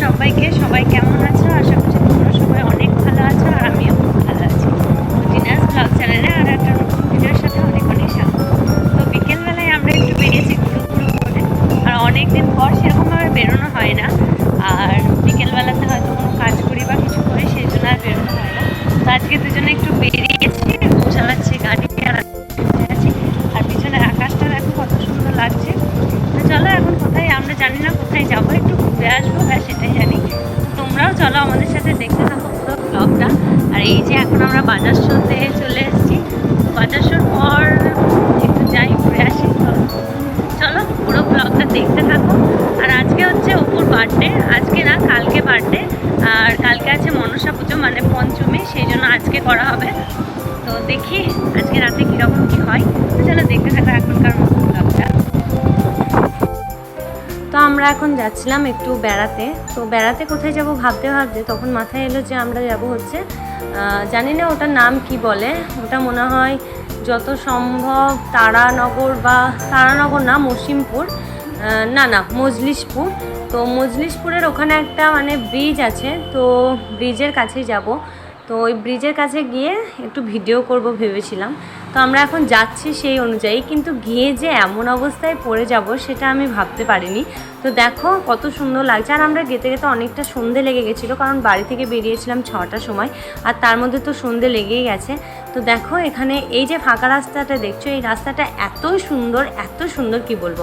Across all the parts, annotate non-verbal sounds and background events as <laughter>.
সবাইকে। সবাই কেমন আছো? আশা করছি তোমরা সবাই অনেক ভালো আছো আর আমিও খুব ভালো আছি। ডিনার্স ব্লগ চ্যানেলে আর একটা নতুন ভিডিওর সাথে অনেক অনেক স্বাগত। তো বিকেলবেলায় আমরা একটু বেরিয়েছি ঘুরু ঘুরু করে। আর অনেক দিন পর সেরকমভাবে বেরোনো হয় না। আর এই যে এখন আমরা বাজার শোতে চলে এসেছি। বাজার শোর পর একটু যাই, ঘুরে আসি। চলো, পুরো ব্লগটা দেখতে থাকো। আর আজকে হচ্ছে অপুর বার্থডে আজকে না, কালকে বার্থডে আর কালকে আছে মনসা পুজো মানে পঞ্চমী, সেই জন্য আজকে করা হবে। তো দেখি, আজকে রাতে কীরকম কী হয়। চলো দেখতে থাকো এখনকার মতো ব্লগটা তো আমরা এখন যাচ্ছিলাম একটু বেড়াতে। তো বেড়াতে কোথায় যাব ভাবতে ভাবতে তখন মাথায় এলো যে আমরা যাব হচ্ছে জানি না ওটার নাম কি বলে। ওটা মনে হয় যত সম্ভব তারানগর বা তারানগর না, মসিমপুর না না, মজলিশপুর। তো মজলিশপুরের ওখানে একটা মানে ব্রিজ আছে, তো ব্রিজের কাছেই যাব। তো ওই ব্রিজের কাছে গিয়ে একটু ভিডিও করব ভেবেছিলাম। তো আমরা এখন যাচ্ছি সেই অনুযায়ী, কিন্তু গিয়ে যে এমন অবস্থায় পড়ে যাব সেটা আমি ভাবতে পারিনি। তো দেখো কত সুন্দর লাগছে। আর আমরা গেতে গেতে অনেকটা সন্ধে লেগে গেছিল, কারণ বাড়ি থেকে বেরিয়েছিলাম ছটার সময়, আর তার মধ্যে তো সন্ধে লেগেই গেছে। তো দেখো এখানে এই যে ফাঁকা রাস্তাটা দেখছ, এই রাস্তাটা এত সুন্দর এত সুন্দর কি বলব?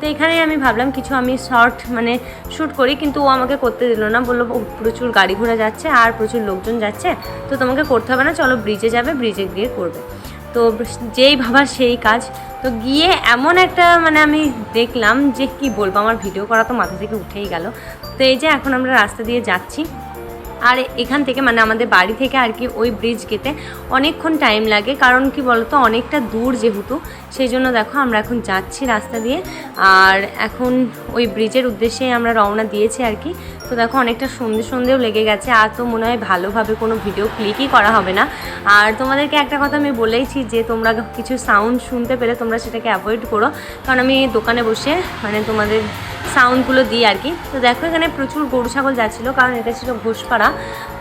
তো এখানে আমি ভাবলাম কিছু আমি শর্ট মানে শ্যুট করি, কিন্তু ও আমাকে করতে দিল না। বলল প্রচুর গাড়ি ঘোড়া যাচ্ছে আর প্রচুর লোকজন যাচ্ছে, তো তোমাকে করতে হবে না, চলো ব্রিজে যাবে ব্রিজে গিয়ে করবে। তো যেই ভাবার সেই কাজ। তো গিয়ে এমন একটা মানে আমি দেখলাম যে কি বলব, আমার ভিডিও করা তো মাথা থেকে উঠেই গেল। তো এই যে এখন আমরা রাস্তা দিয়ে যাচ্ছি আর এখান থেকে মানে আমাদের বাড়ি থেকে আর কি ওই ব্রিজ গেতে অনেকক্ষণ টাইম লাগে। কারণ কি বলতো, অনেকটা দূর যেহেতু, সেই জন্য দেখো আমরা এখন যাচ্ছি রাস্তা দিয়ে। আর এখন ওই ব্রিজের উদ্দেশ্যে আমরা রওনা দিয়েছি আর কি। তো দেখো অনেকটা সন্ধে সন্ধেও লেগে গেছে, আর তো মনে হয় ভালোভাবে কোনো ভিডিও ক্লিকই করা হবে না। আর তোমাদেরকে একটা কথা আমি বলেইছি যে, তোমরা কিছু সাউন্ড শুনতে পেলে তোমরা সেটাকে অ্যাভয়েড করো। কারণ আমি দোকানে বসে মানে তোমাদের সাউন্ডগুলো দিই আর কি। তো দেখো এখানে প্রচুর গরু ছাগল যাচ্ছিল, কারণ এটা ছিল ঘোষপাড়া।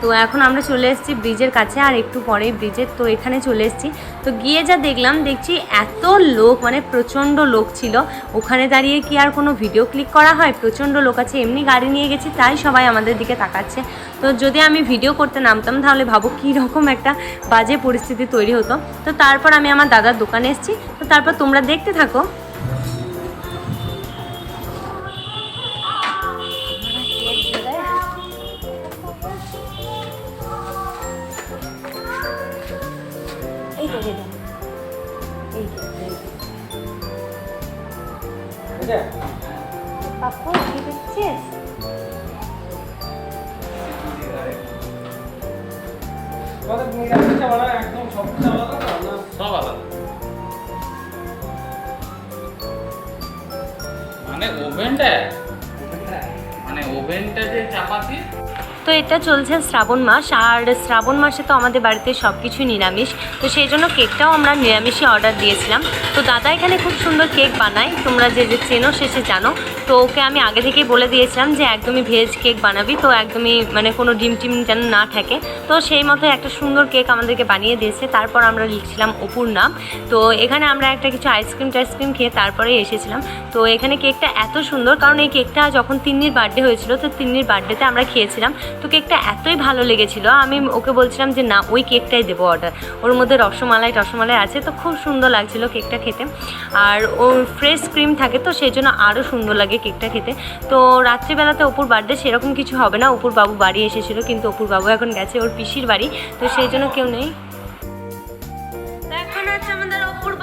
তো এখন আমরা চলে এসেছি ব্রিজের কাছে, আর একটু পরেই ব্রিজের, তো এখানে চলে এসেছি। তো গিয়ে যা দেখলাম, দেখছি এত লোক মানে প্রচণ্ড লোক ছিল। ওখানে দাঁড়িয়ে কি আর কোনো ভিডিও ক্লিক করা হয়? প্রচণ্ড লোক আছে, এমনি গাড়ি নিয়ে গেছি, তাই সবাই আমাদের দিকে তাকাচ্ছে। তো যদি আমি ভিডিও করতে নামতাম, তাহলে ভাবো কী রকম একটা বাজে পরিস্থিতি তৈরি হতো। তো তারপর আমি আমার দাদার দোকানে এসেছি। তো তারপর তোমরা দেখতে থাকো। একদম আলাদা সব আলাদা মানে ওভেনটা? মানে ওভেনটা যে চাপাতি তো এটা চলছে শ্রাবণ মাস, আর শ্রাবণ মাসে তো আমাদের বাড়িতে সব কিছুই নিরামিষ। তো সেই জন্য কেকটাও আমরা নিরামিষই অর্ডার দিয়েছিলাম। তো দাদা এখানে খুব সুন্দর কেক বানায়, তোমরা যে যে চেনো সে সে জানো। তো ওকে আমি আগে থেকেই বলে দিয়েছিলাম যে একদমই ভেজ কেক বানাবি, তো একদমই মানে কোনো ডিম টিম যেন না থাকে। তো সেই মতো একটা সুন্দর কেক আমাদেরকে বানিয়ে দিয়েছে। তারপর আমরা লিখছিলাম অপুর নাম। তো এখানে আমরা একটা কিছু আইসক্রিম টাইসক্রিম খেয়ে তারপরে এসেছিলাম। তো এখানে কেকটা এত সুন্দর, কারণ এই কেকটা যখন তিন্নির বার্থডে হয়েছিল, তো তিন্নির বার্থডেতে আমরা খেয়েছিলাম। তো কেকটা এতই ভালো লেগেছিল, আমি ওকে বলছিলাম যে, না, ওই কেকটাই দেবো অর্ডার ওর মধ্যে রসমালাই টসমালাই আছে, তো খুব সুন্দর লাগছিল কেকটা খেতে। আর ওর ফ্রেশ ক্রিম থাকে, তো সেই জন্য আরও সুন্দর লাগে কেকটা খেতে। তো রাত্রিবেলাতে অপুর বার্থডে সেরকম কিছু হবে না, অপুর বাবু বাড়ি এসেছিল, কিন্তু অপুর বাবু এখন গেছে, ওর পিসির বাড়ি, তো সেই জন্য কেউ নেই। এখন হচ্ছে আমাদের অপুর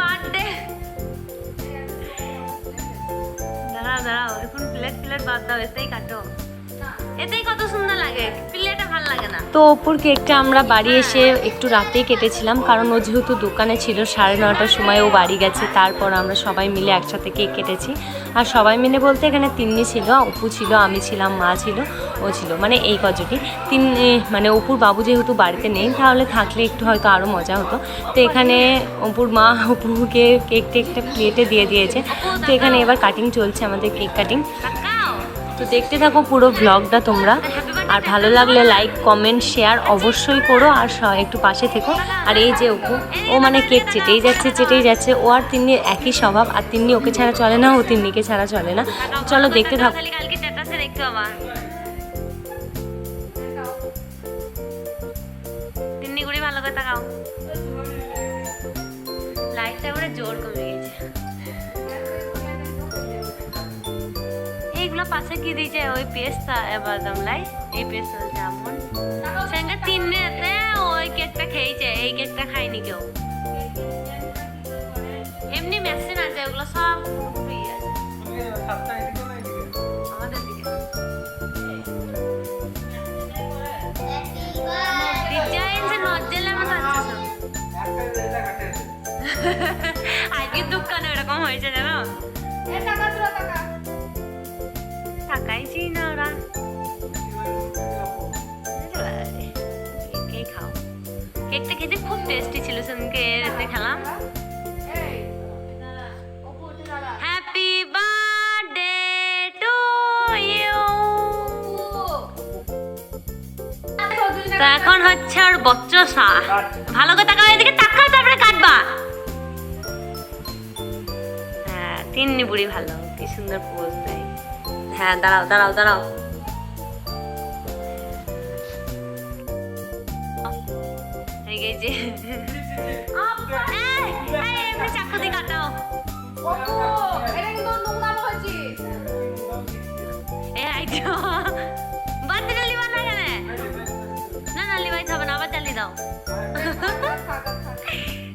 দাঁড়াও এখন প্লেট প্লেট বাদ দাও, এতেই কাটো। এতেই কত সুন্দর লাগে। ভালো লাগে না। তো অপুর কেকটা আমরা বাড়ি এসে একটু রাতেই কেটেছিলাম কারণ ও যেহেতু দোকানে ছিল সাড়ে নটার সময় ও বাড়ি গেছে তারপর আমরা সবাই মিলে একসাথে কেক কেটেছি। আর সবাই মিলে বলতে এখানে তিন্নি ছিল অপু ছিল আমি ছিলাম মা ছিল ও ছিল মানে এই কজনই। তিন মানে অপুর বাবু যেহেতু বাড়িতে নেই তাহলে থাকলে একটু হয়তো আরও মজা হতো। তো এখানে অপুর মা অপুকে কেক টেকটা প্লেটে দিয়ে দিয়েছে। তো এখানে এবার কাটিং চলছে আমাদের কেক কাটিং তো দেখতে থাকো পুরো ব্লগটা তোমরা। আর ভালো লাগলে লাইক কমেন্ট শেয়ার অবশ্যই করো আর একটু পাশে থেকো। আর এই যে অপু, ও মানে কেক চেটেই যাচ্ছে চেটেই যাচ্ছে। ও আর তিন্নি একই স্বভাব, আর তিন্নি ওকে ছাড়া চলে না, ও তিন্নিকে ছাড়া চলে না। চলো দেখতে থাকো। দেখতে ভালো করে তাকাও। লাইটটা করে জোর কমে গেছে এইগুলো পাশে কি দিয়েছে? ওই পেস্তা বাদাম লাই। এই পেস্তা যেমন সঙ্গে তিন দিনেতে ওই কেকটা খেয়েছে এই কেকটা খায়নি কেউ। এমনি মেশিন আছে ওগুলো সব ইয়ে আছে। সাতটা এদিকে না ওরা কেক খাও কেকটা খেতে খুব টেস্টি ছিল সেদিনকে এতে খেলাম হ্যাপি বার্থডে টু ইউ এখন হচ্ছে ওর বচ্চসা ভালো করে তাকাও এদিকে, তাকাও তারপরে কাটবা। হ্যাঁ তিন্নি বুড়ি ভালো, কি সুন্দর পোজ দেয়। হ্যাঁ দাঁড়াও দাঁড়াও দাঁড়াও। চাকু দিয়ে কাটাও না না লিবাইতে হবে না আবার চালিয়ে দাও <laughs> <laughs>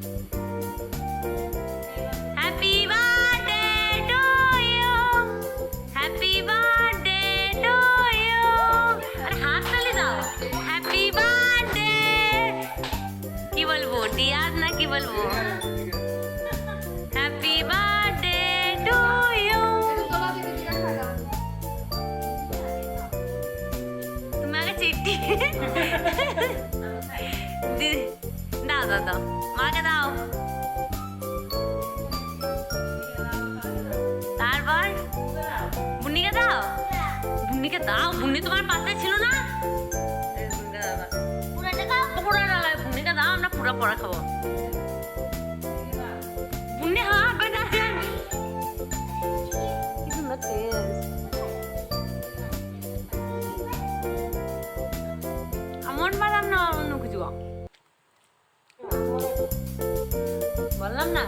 দাও দাও দাও মাকে দাও তারপর বুনিকে দাও বুনিকে দাও বুনি তোমার পাশে ছিল না কিছু বললাম না